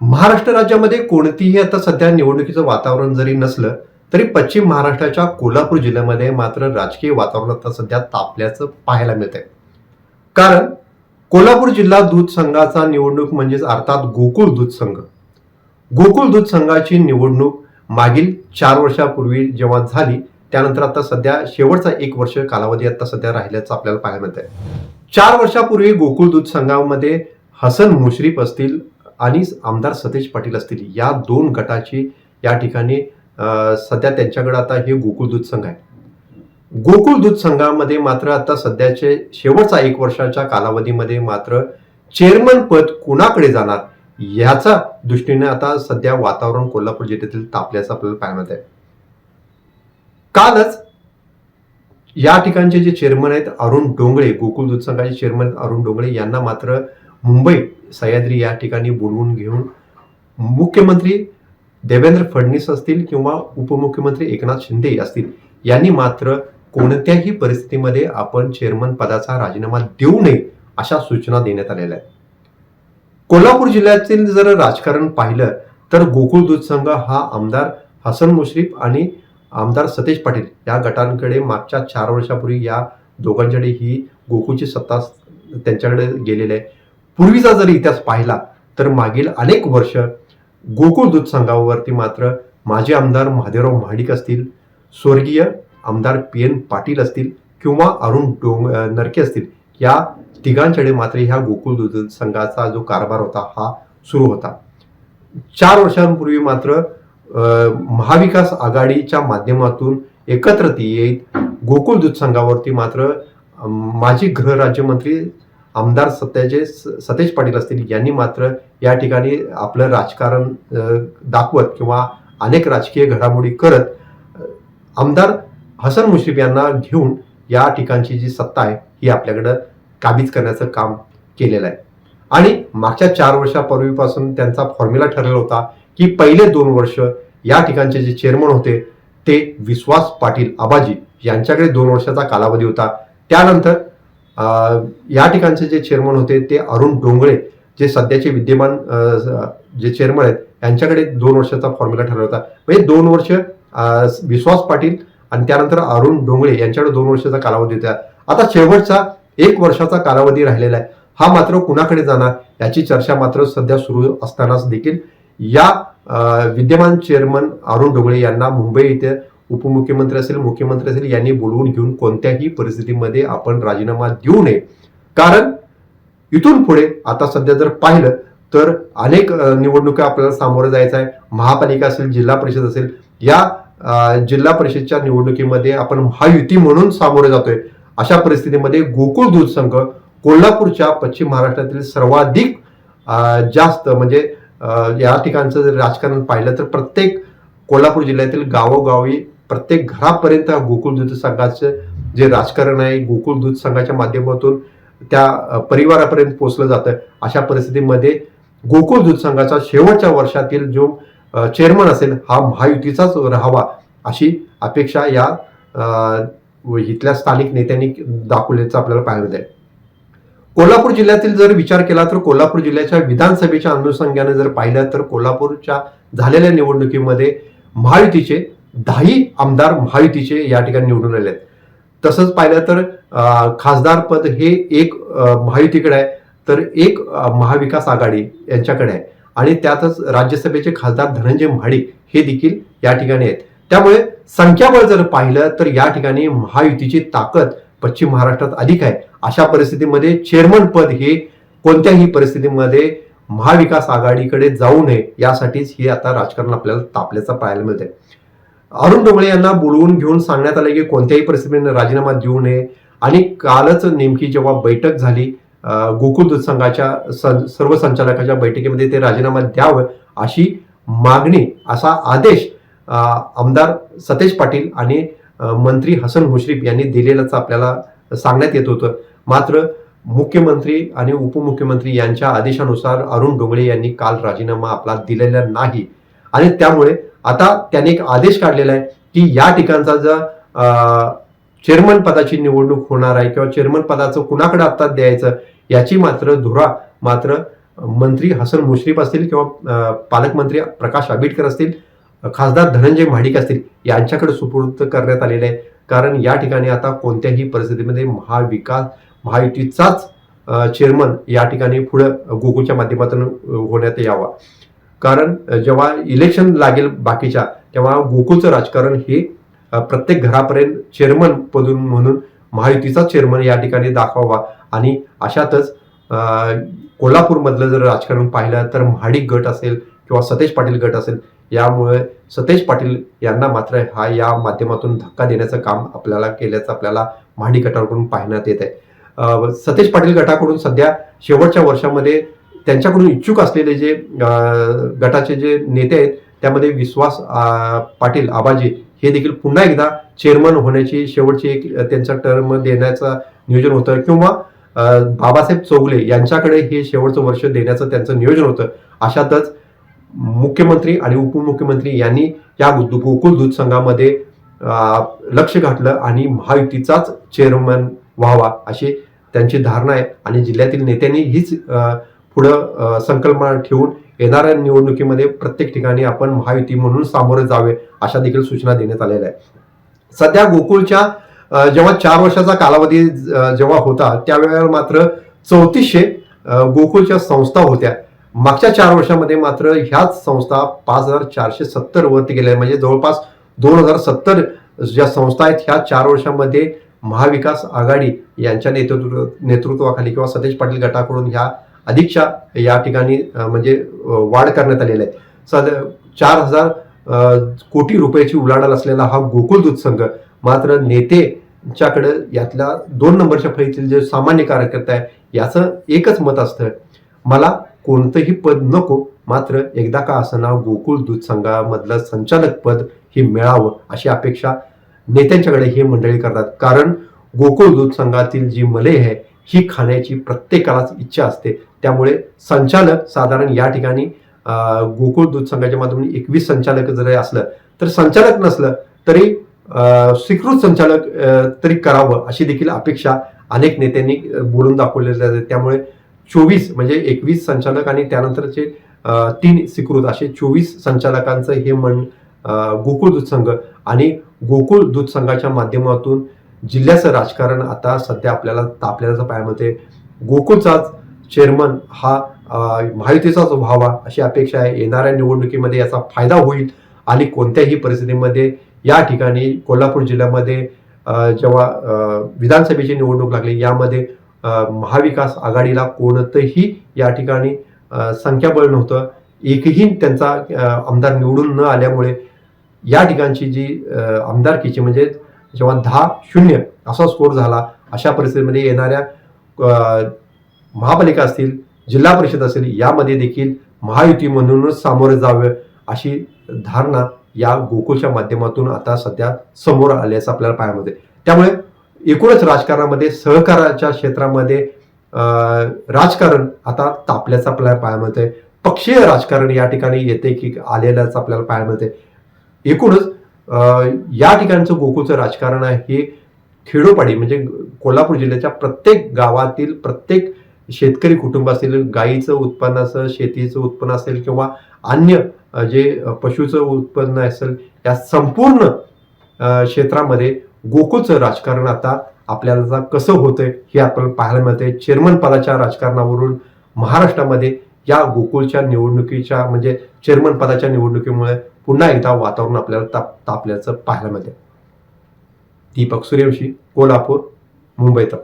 महाराष्ट्र राज्यामध्ये कोणतीही आता सध्या निवडणुकीचं वातावरण जरी नसलं तरी पश्चिम महाराष्ट्राच्या कोल्हापूर जिल्ह्यामध्ये मात्र राजकीय वातावरण आता सध्या तापल्याचं पाहायला मिळतंय. कारण कोल्हापूर जिल्हा दूध संघाचा निवडणूक म्हणजेच अर्थात गोकुळ दूध संघ. गोकुळ दूध संघाची निवडणूक मागील चार वर्षापूर्वी जेव्हा झाली त्यानंतर आता सध्या शेवटचा एक वर्ष कालावधी आता सध्या राहिल्याचं आपल्याला पाहायला मिळत आहे चार वर्षापूर्वी गोकुळ दूध संघामध्ये हसन मुश्रीफ असतील आणि आमदार सतेज पाटील असतील या दोन गटाची या ठिकाणी सध्या त्यांच्याकडे आता हे गोकुळ दूध संघ आहे. गोकुळ दूध संघामध्ये मात्र आता सध्याचे शेवटचा एक वर्षाच्या कालावधीमध्ये मात्र चेअरमन पद कुणाकडे जाणार याचा दृष्टीने आता सध्या वातावरण कोल्हापूर जिल्ह्यातील तापल्याचं आपल्याला पाहायला मिळत आहे कालच या ठिकाणचे जे चेअरमन आहेत अरुण डोंगळे गोकुळ दूध संघाचे चेअरमन अरुण डोंगळे यांना मात्र मुंबई सह्याद्री या ठिकाणी बोलवून घेऊन मुख्यमंत्री देवेंद्र फडणवीस असतील किंवा उपमुख्यमंत्री एकनाथ शिंदे असतील यांनी मात्र कोणत्याही परिस्थितीमध्ये आपण चेअरमन पदाचा राजीनामा देऊ नये अशा सूचना देण्यात आलेल्या आहेत. कोल्हापूर जिल्ह्यातील जर राजकारण पाहिलं तर गोकुळ दूध संघ हा आमदार हसन मुश्रीफ आणि आमदार सतेज पाटील या गटांकडे मागच्या चार वर्षापूर्वी या दोघांच्याकडे ही गोकुळची सत्ता त्यांच्याकडे गेलेली आहे. पूर्वीचा जर इतिहास पाहिला तर मागील अनेक वर्ष गोकुळ दूध संघावरती मात्र माजी आमदार महादेवराव महाडिक असतील स्वर्गीय आमदार पी एन पाटील असतील किंवा अरुण डोंग नरके असतील या तिघांच्याकडे मात्र ह्या गोकुळ दूध संघाचा जो कारभार होता हा सुरू होता. चार वर्षांपूर्वी मात्र महाविकास आघाडीच्या माध्यमातून एकत्र येत गोकुळ दूध संघावरती मात्र माजी गृहराज्यमंत्री आमदार सत्याचे सतेज पाटील असतील यांनी मात्र या ठिकाणी आपलं राजकारण दाखवत किंवा अनेक राजकीय घडामोडी करत आमदार हसन मुश्रीफ यांना घेऊन या ठिकाणची जी सत्ता आहे ही आपल्याकडं काबीज करण्याचं काम केलेलं आहे. आणि मागच्या चार वर्षापूर्वीपासून त्यांचा फॉर्म्युला ठरलेला होता की पहिले दोन वर्ष या ठिकाणचे जे चेअरमन होते ते विश्वास पाटील आबाजी यांच्याकडे दोन वर्षाचा कालावधी होता. त्यानंतर या ठिकाणचे जे चेअरमन होते ते अरुण डोंगळे जे सध्याचे विद्यमान जे चेअरमन आहेत यांच्याकडे दोन वर्षाचा फॉर्म्युला ठरला होता. म्हणजे दोन वर्ष विश्वास पाटील आणि त्यानंतर अरुण डोंगळे यांच्याकडे दोन वर्षाचा कालावधी होता. आता शेवटचा एक वर्षाचा कालावधी राहिलेला आहे. हा मात्र कुणाकडे जाणार याची चर्चा मात्र सध्या सुरू असतानाच देखील या विद्यमान चेअरमन अरुण डोंगळे यांना मुंबई इथे उपमुख्यमंत्री असेल मुख्यमंत्री असेल यांनी बोलवून घेऊन कोणत्याही परिस्थितीमध्ये आपण राजीनामा देऊ नये. कारण इथून पुढे आता सध्या जर पाहिलं तर अनेक निवडणुका आपल्याला सामोरं जायचं आहे. महापालिका असेल जिल्हा परिषद असेल या जिल्हा परिषदच्या निवडणुकीमध्ये आपण महायुती म्हणून सामोरे जातोय. अशा परिस्थितीमध्ये गोकुळ दूध संघ कोल्हापूरच्या पश्चिम महाराष्ट्रातील सर्वाधिक जास्त म्हणजे या ठिकाणचं जर राजकारण पाहिलं तर प्रत्येक कोल्हापूर जिल्ह्यातील गावोगावी प्रत्येक घरापर्यंत गोकुळ दूध संघाचं जे राजकारण आहे गोकुळ दूध संघाच्या माध्यमातून त्या परिवारापर्यंत पोचलं जातं. अशा परिस्थितीमध्ये गोकुळ दूध संघाचा शेवटच्या वर्षातील जो चेअरमन असेल हा महायुतीचाच राहावा अशी अपेक्षा या अं, इथल्या स्थानिक नेत्यांनी दाखवल्याचं आपल्याला पाहायला मिळत आहे कोल्हापूर जिल्ह्यातील जर विचार केला तर कोल्हापूर जिल्ह्याच्या विधानसभेच्या अनुषंगाने जर पाहिलं तर कोल्हापूरच्या झालेल्या निवडणुकीमध्ये महायुतीचे दहाही आमदार महायुतीचे या ठिकाणी निवडून आले आहेत. तसंच पाहिलं तर खासदार पद हे एक महायुतीकडे आहे तर एक महाविकास आघाडी यांच्याकडे आहे. आणि त्यातच राज्यसभेचे खासदार धनंजय महाडिक हे देखील या ठिकाणी आहेत. त्यामुळे संख्याबळ जर पाहिलं तर या ठिकाणी महायुतीची ताकद पश्चिम महाराष्ट्रात अधिक आहे. अशा परिस्थितीमध्ये चेअरमन पद हे कोणत्याही परिस्थितीमध्ये महाविकास आघाडीकडे जाऊ नये यासाठीच हे आता राजकारण आपल्याला तापल्याचं पाहायला मिळतंय. अरुण डोंगळे यांना बोलवून घेऊन सांगण्यात आलं की कोणत्याही परिस्थितीने राजीनामा देऊ नये. आणि कालच नेमकी जेव्हा बैठक झाली अं, गोकुळ दूध संघाच्या सं- सर्व संचालकाच्या बैठकीमध्ये ते राजीनामा द्यावं अशी मागणी असा आदेश आमदार सतेज पाटील आणि मंत्री हसन मुश्रीफ यांनी दिलेलाच आपल्याला सांगण्यात येत होतं. मात्र मुख्यमंत्री आणि उपमुख्यमंत्री यांच्या आदेशानुसार अरुण डोंगळे यांनी काल राजीनामा आपला दिलेला नाही. आणि त्यामुळे आता त्याने एक आदेश काढलेला आहे की या ठिकाणचा जर चेअरमन पदाची निवडणूक होणार आहे किंवा चेअरमन पदाचं कुणाकडे आता द्यायचं याची मात्र धुरा मात्र मंत्री हसन मुश्रीफ असतील किंवा पालकमंत्री प्रकाश आंबेडकर असतील खासदार धनंजय महाडिक असतील यांच्याकडे सुपूर्द करण्यात आलेले आहे. कारण या ठिकाणी आता कोणत्याही परिस्थितीमध्ये महाविकास महायुतीचाच चेअरमन या ठिकाणी पुढं गोकुळच्या माध्यमातून होण्यात यावा. कारण जेव्हा इलेक्शन लागेल बाकीच्या तेव्हा गोकुळचं राजकारण हे प्रत्येक घरापर्यंत चेअरमन पदून म्हणून महायुतीचा चेअरमन या ठिकाणी दाखवावा. आणि अशातच कोल्हापूरमधलं जर राजकारण पाहिलं तर महाडिक गट असेल किंवा सतेज पाटील गट असेल यामुळे सतेज पाटील यांना मात्र हा या माध्यमातून धक्का देण्याचं काम आपल्याला केल्याचं आपल्याला महाडिक गटाकडून पाहण्यात येत आहे सतेज पाटील गटाकडून सध्या शेवटच्या वर्षामध्ये त्यांच्याकडून इच्छुक असलेले जे गटाचे जे नेते आहेत त्यामध्ये विश्वास पाटील आबाजी हे देखील पुन्हा एकदा चेअरमन होण्याची शेवटची एक त्यांचा टर्म देण्याचं नियोजन होतं. किंवा बाबासाहेब चौगले यांच्याकडे हे शेवटचं वर्ष देण्याचं त्यांचं नियोजन होतं. अशातच मुख्यमंत्री आणि उपमुख्यमंत्री यांनी या गो- गोकुळ दूध संघामध्ये लक्ष घातलं आणि महायुतीचाच चेअरमन व्हावा अशी त्यांची धारणा आहे. आणि जिल्ह्यातील नेत्यांनी हीच पुढं संकल्पना ठेवून येणाऱ्या निवडणुकीमध्ये प्रत्येक ठिकाणी आपण महायुती म्हणून सामोरे जावे अशा देखील सूचना देण्यात आलेल्या आहे सध्या गोकुळच्या जेव्हा चार वर्षाचा कालावधी जेव्हा होता त्यावेळेला मात्र चौतीसशे गोकुळच्या संस्था होत्या. मागच्या चार वर्षामध्ये मात्र ह्याच संस्था पाच हजार चारशे सत्तर वरती गेल्या म्हणजे जवळपास दोन हजार सत्तर ज्या संस्था आहेत ह्या चार वर्षामध्ये महाविकास आघाडी यांच्या नेतृत्व नेतृत्वाखाली किंवा सतेज पाटील गटाकडून ह्या अधिकच्या या ठिकाणी म्हणजे वाढ करण्यात आलेली आहे. सद चार हजार कोटी रुपयाची उलाढाल असलेला हा गोकुळ दूध संघ मात्र नेतेच्याकडे यातल्या दोन नंबरच्या फळीतील जे सामान्य कार्यकर्ते आहे याचं एकच मत असतं मला कोणतंही पद नको मात्र एकदा का असना गोकुळ दूध संघामधलं संचालक पद हे मिळावं अशी अपेक्षा नेत्यांच्याकडे हे मंडळी करतात. कारण गोकुळ दूध संघातील जी मलई आहे ही खाण्याची प्रत्येकालाच इच्छा असते. त्यामुळे संचालक साधारण या ठिकाणी गोकुळ दूध संघाच्या माध्यमातून एकवीस संचालक जरी असलं तर संचालक नसलं तरी स्वीकृत संचालक तरी करावं अशी देखील अपेक्षा अनेक नेत्यांनी बोलून दाखवलेली जाते त्यामुळे चोवीस म्हणजे एकवीस संचालक आणि त्यानंतरचे तीन स्वीकृत असे चोवीस संचालकांचं हे मन गोकुळ दूध संघ आणि गोकुळ दूध संघाच्या माध्यमातून जिल्ह्याचं राजकारण आता सध्या आपल्याला तापल्याचं पाहायला गोकुळचाच चेअरमन हा महायुतीचाच व्हावा अशी अपेक्षा आहे. येणाऱ्या निवडणुकीमध्ये याचा फायदा होईल आणि कोणत्याही परिस्थितीमध्ये या ठिकाणी कोल्हापूर जिल्ह्यामध्ये जेव्हा विधानसभेची निवडणूक लागली यामध्ये महाविकास आघाडीला कोणतंही या ठिकाणी संख्याबळ नव्हतं. एकही त्यांचा आमदार निवडून न आल्यामुळे या ठिकाणची जी आमदारकीची म्हणजे जेव्हा दहा शून्य असा स्कोर झाला अशा परिस्थितीमध्ये येणाऱ्या महापालिका असतील जिल्हा परिषद असेल यामध्ये देखील महायुती म्हणूनच सामोरे जावे अशी धारणा या गोकुळच्या माध्यमातून आता सध्या समोर आल्याचं आपल्याला पाहायला मिळते त्यामुळे एकूणच राजकारणामध्ये सहकाराच्या क्षेत्रामध्ये राजकारण आता तापल्याचं आपल्याला पाहायला मिळतंय. पक्षीय राजकारण या ठिकाणी येते की आलेल्याचं आपल्याला पाहायला मिळते एकूणच या ठिकाणचं गोकुळचं राजकारण आहे हे खेडोपाडी म्हणजे कोल्हापूर जिल्ह्याच्या प्रत्येक गावातील प्रत्येक शेतकरी कुटुंब असेल गाईचं उत्पन्न असेल शेतीचं उत्पन्न असेल किंवा अन्य जे पशुचं उत्पन्न असेल या संपूर्ण क्षेत्रामध्ये गोकुळचं राजकारण आता आपल्याला कसं होतंय हे आपल्याला पाहायला मिळतंय. चेअरमन पदाच्या राजकारणावरून महाराष्ट्रामध्ये या गोकुळच्या निवडणुकीच्या म्हणजे चेअरमन पदाच्या निवडणुकीमुळे पुन्हा एकदा वातावरण आपल्याला ताप तापल्याचं पाहायला मिळते दीपक सूर्यवंशी कोल्हापूर मुंबईत